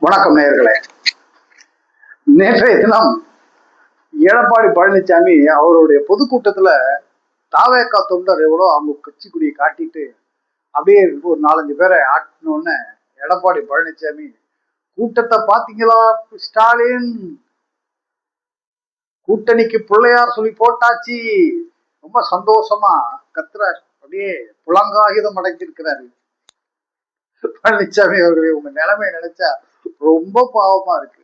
வணக்கம் நேயர்களே. நேற்றைய தினம் எடப்பாடி பழனிசாமி அவருடைய பொதுக்கூட்டத்துல தாவேக்கா தொண்டர் எவ்வளோ அவங்க கட்சி கொடியை காட்டிட்டு அப்படியே ஒரு நாலஞ்சு பேரை ஆட்டினோடனே எடப்பாடி பழனிசாமி கூட்டத்தை பாத்தீங்களா ஸ்டாலின்? கூட்டணிக்கு பிள்ளையார் சொல்லி போட்டாச்சு. ரொம்ப சந்தோஷமா கத்துறார். அப்படியே புலங்காகிதம் அடைஞ்சிருக்கிறாரு. பழனிசாமி அவர்களே உங்க நிலைமை நினைச்சா ரொம்ப பாவமா இருக்கு.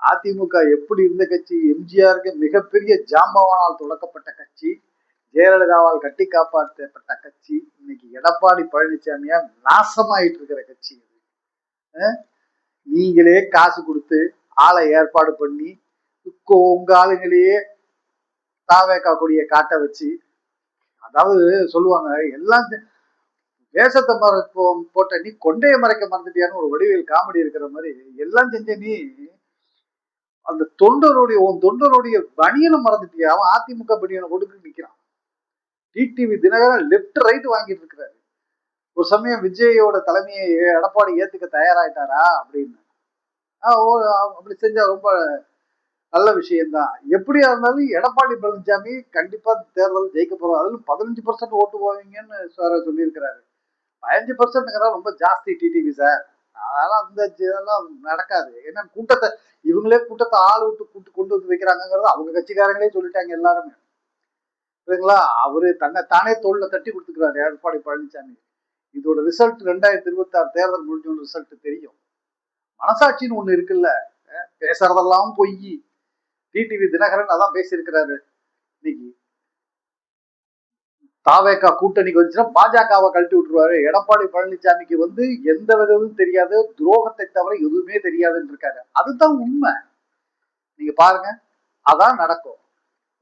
அதிமுக எப்படி இருந்த கட்சி எம்ஜிஆருக்கு மிகப்பெரிய ஜாம்பவானால் தொடக்கப்பட்ட கட்சி ஜெயலலிதாவால் கட்டி காப்பாற்றப்பட்ட கட்சி இன்னைக்கு எடப்பாடி பழனிசாமியா நாசமாயிட்டு இருக்கிற கட்சி இது நீங்களே காசு கொடுத்து ஆளை ஏற்பாடு பண்ணி உங்க- ஆளுங்களையே தாவேக்கா கொடியை காட்ட வச்சு அதாவது சொல்லுவாங்க எல்லாம் வேஷத்தை மறைப்போம் போட்ட நீ கொண்டையை மறைக்க மறந்துட்டியான்னு ஒரு வடிவில் காமெடி இருக்கிற மாதிரி எல்லாம் செஞ்ச நீ அந்த தொண்டருடைய உன் தொண்டருடைய பணியனை மறந்துட்டியா? அவன் அதிமுக பணியனை கொடுத்து நிக்கிறான். டிடிவி தினகரன் லெஃப்ட் ரைட் வாங்கிட்டு இருக்கிறாரு. ஒரு சமயம் விஜயோட தலைமையை எடப்பாடி ஏத்துக்க தயாராயிட்டாரா அப்படின்னு. ஆஹ் ஓ, அப்படி செஞ்சா ரொம்ப நல்ல விஷயம்தான். எப்படியா இருந்தாலும் எடப்பாடி பழனிசாமி கண்டிப்பா தேர்தல் ஜெயிக்க போறோம் அதுல பதினஞ்சு பர்சன்ட் ஓட்டு போவீங்கன்னு சார் சொல்லியிருக்கிறாரு. பதினஞ்சு பர்சன்ட்டுங்கிறதா ரொம்ப ஜாஸ்தி டிடிவி சார் அதெல்லாம் அந்த இதெல்லாம் நடக்காது. ஏன்னா கூட்டத்தை இவங்களே கூட்டத்தை ஆள் விட்டு கூட்டு கொண்டு வந்து வைக்கிறாங்கிறது அவங்க கட்சிக்காரங்களே சொல்லிட்டாங்க எல்லாருமே. சரிங்களா அவரு தன்னை தானே தோல்ல தட்டி கொடுத்துக்கிறாரு எடப்பாடி பழனிசாமி இதோட ரிசல்ட் ரெண்டாயிரத்தி இருபத்தி ஆறு தேர்தல் முடிஞ்சோட ரிசல்ட் தெரியும். மனசாட்சின்னு ஒண்ணு இருக்குல்ல? பேசுறதெல்லாம் பொய். டிடிவி தினகரன் அதான் பேசியிருக்கிறாரு. இன்னைக்கு தாவேக்கா கூட்டணிக்கு வந்துச்சுன்னா பாஜகவை கழட்டி விட்டுருவாரு. எடப்பாடி பழனிசாமிக்கு வந்து எந்த விதமும் தெரியாது. துரோகத்தை தவிர எதுவுமே தெரியாதுன்னு இருக்காரு. அதுதான் உண்மை. நீங்க பாருங்க. அதான் நடக்கும்.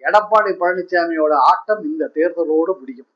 எடப்பாடி பழனிசாமியோட ஆட்டம் இந்த தேர்தலோடு முடியும்.